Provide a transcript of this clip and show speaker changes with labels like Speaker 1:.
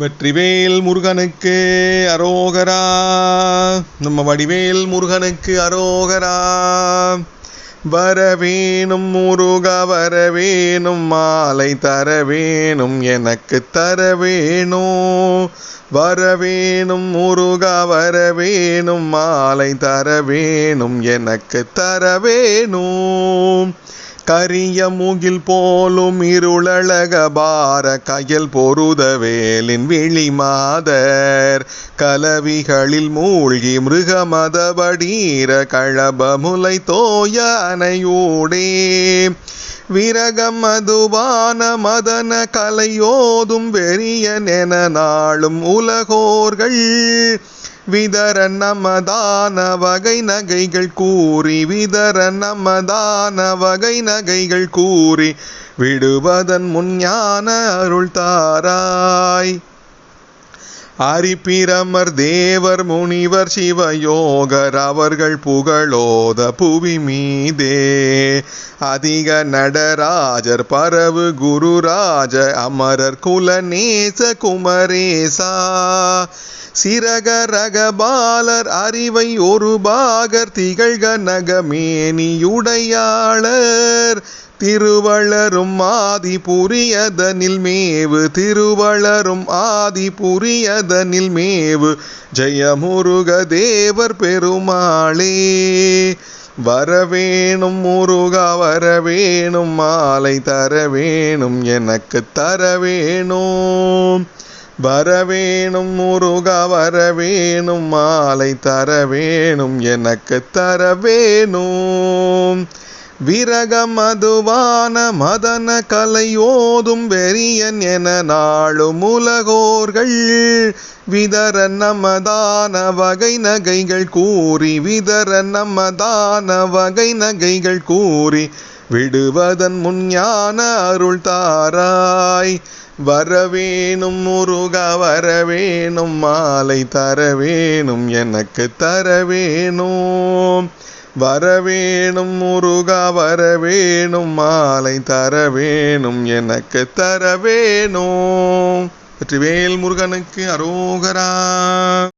Speaker 1: வெற்றிவேல் முருகனுக்கு அரோகரா. நம்ம வடிவேல் முருகனுக்கு அரோகரா. வரவேணும் முருக வரவேணும் மாலை தரவேணும் எனக்கு தரவேணும். வரவேணும் முருக வரவேணும் மாலை தரவேணும் எனக்கு தரவேணும். கரிய மூகில் போலும் இருளழக பார கயல் பொருத வேலின் விழி மாதர். கலவிகளில் மூழ்கி மிருகமதபடீர களபமுலை தோய அணையூடே. விரகம் மதுபான மதன கலையோதும் வெறியன் என நாளும் உலகோர்கள். விதர நமதான வகை நகைகள் கூறி விதர நமதான வகை நகைகள் கூறி விடுவதன் முன் ஞான அருள் தாராய். அரிப்பிரமர் தேவர் முனிவர் சிவயோகர் அவர்கள் புகழோத புவி மீதே. அதிக நடராஜர் பரவு குருராஜ அமரர் குலநேச குமரேசா. சிறக ரகபாலர் அறிவை ஒரு பாகர் திகழ்க நகமேனியுடையாளர். திருவளரும் ஆதி புரியதனில் மேவு திருவளரும் ஆதி புரியதனில் மேவு. ஜெயமுருக தேவர் பெருமாளே வரவேணும் முருகா வரவேணும் மாலை தரவேணும் எனக்கு தரவேணும். வரவேணும் முருகா வரவேணும் மாலை தரவேணும் எனக்கு தரவேணும். விரக மதுவான மதன கலையோதும் வெறியன் என நாளும் உலகோர்கள். விதர நமதான வகை நகைகள் கூறி விதர நமதான வகை நகைகள் கூறி விடுவதன் முஞ்ஞான அருள் தாராய். வரவேணும் முருக வரவேணும் மாலை தரவேணும் எனக்கு தரவேணும். வரவேணும் முருகா வரவேணும் மாலை தரவேணும் எனக்கு தரவேணும். வெற்றிவேல் முருகனுக்கு அரோகரா.